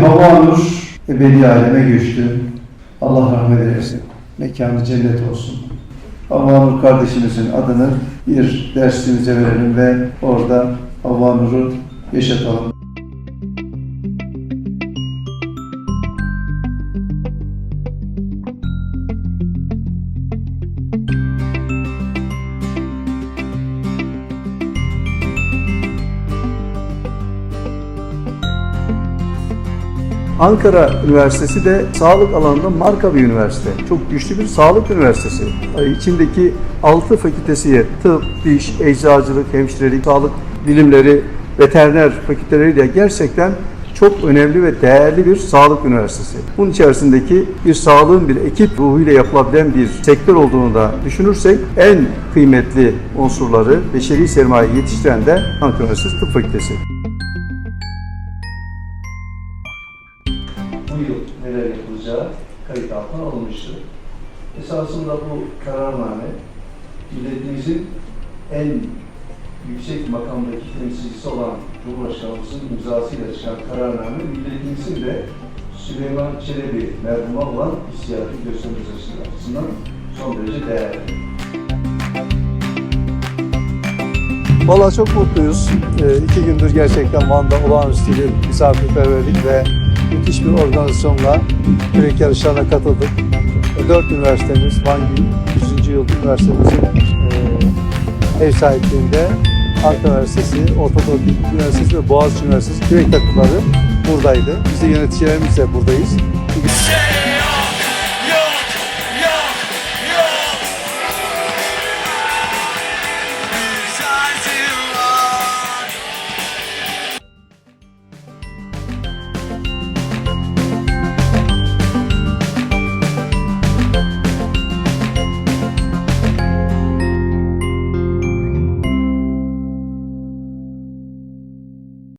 Havanur ebedi aleme göçtü. Allah rahmet eylesin. Mekanı cennet olsun. Havanur kardeşimizin adını bir dersimize verelim ve orada Havanur'u yaşatalım. Ankara Üniversitesi de sağlık alanında marka bir üniversite. Çok güçlü bir sağlık üniversitesi. İçindeki 6 fakültesi tıp, diş, eczacılık, hemşirelik, sağlık bilimleri, veteriner fakülteleriyle gerçekten çok önemli ve değerli bir sağlık üniversitesi. Bunun içerisindeki bir sağlığın bir ekip ruhuyla yapılabilen bir sektör olduğunu da düşünürsek en kıymetli unsurları beşeri sermaye yetiştiren de Ankara Üniversitesi Tıp Fakültesi. Bu yıl neler yapılacağı kayıt altına alınmıştır. Esasında bu kararname milletimizin en yüksek makamdaki temsilcisi olan Cumhurbaşkanımızın imzasıyla çıkan kararname milletimizin de Süleyman Çelebi merhuma olan hissiyatı göstermesi açısından son derece değerli. Valla çok mutluyuz. Ee, iki gündür gerçekten Van'da olağanüstü bir misafirperverlik ve müthiş bir organizasyonla kürek yarışlarına katıldık. Dört üniversitemiz, Van 100. yıl üniversitemizin ev sahipliğinde Ankara Üniversitesi, Ortadoğu Teknik Üniversitesi ve Boğaziçi Üniversitesi kürek takımları buradaydı. Biz de yöneticilerimiz de buradayız. Şey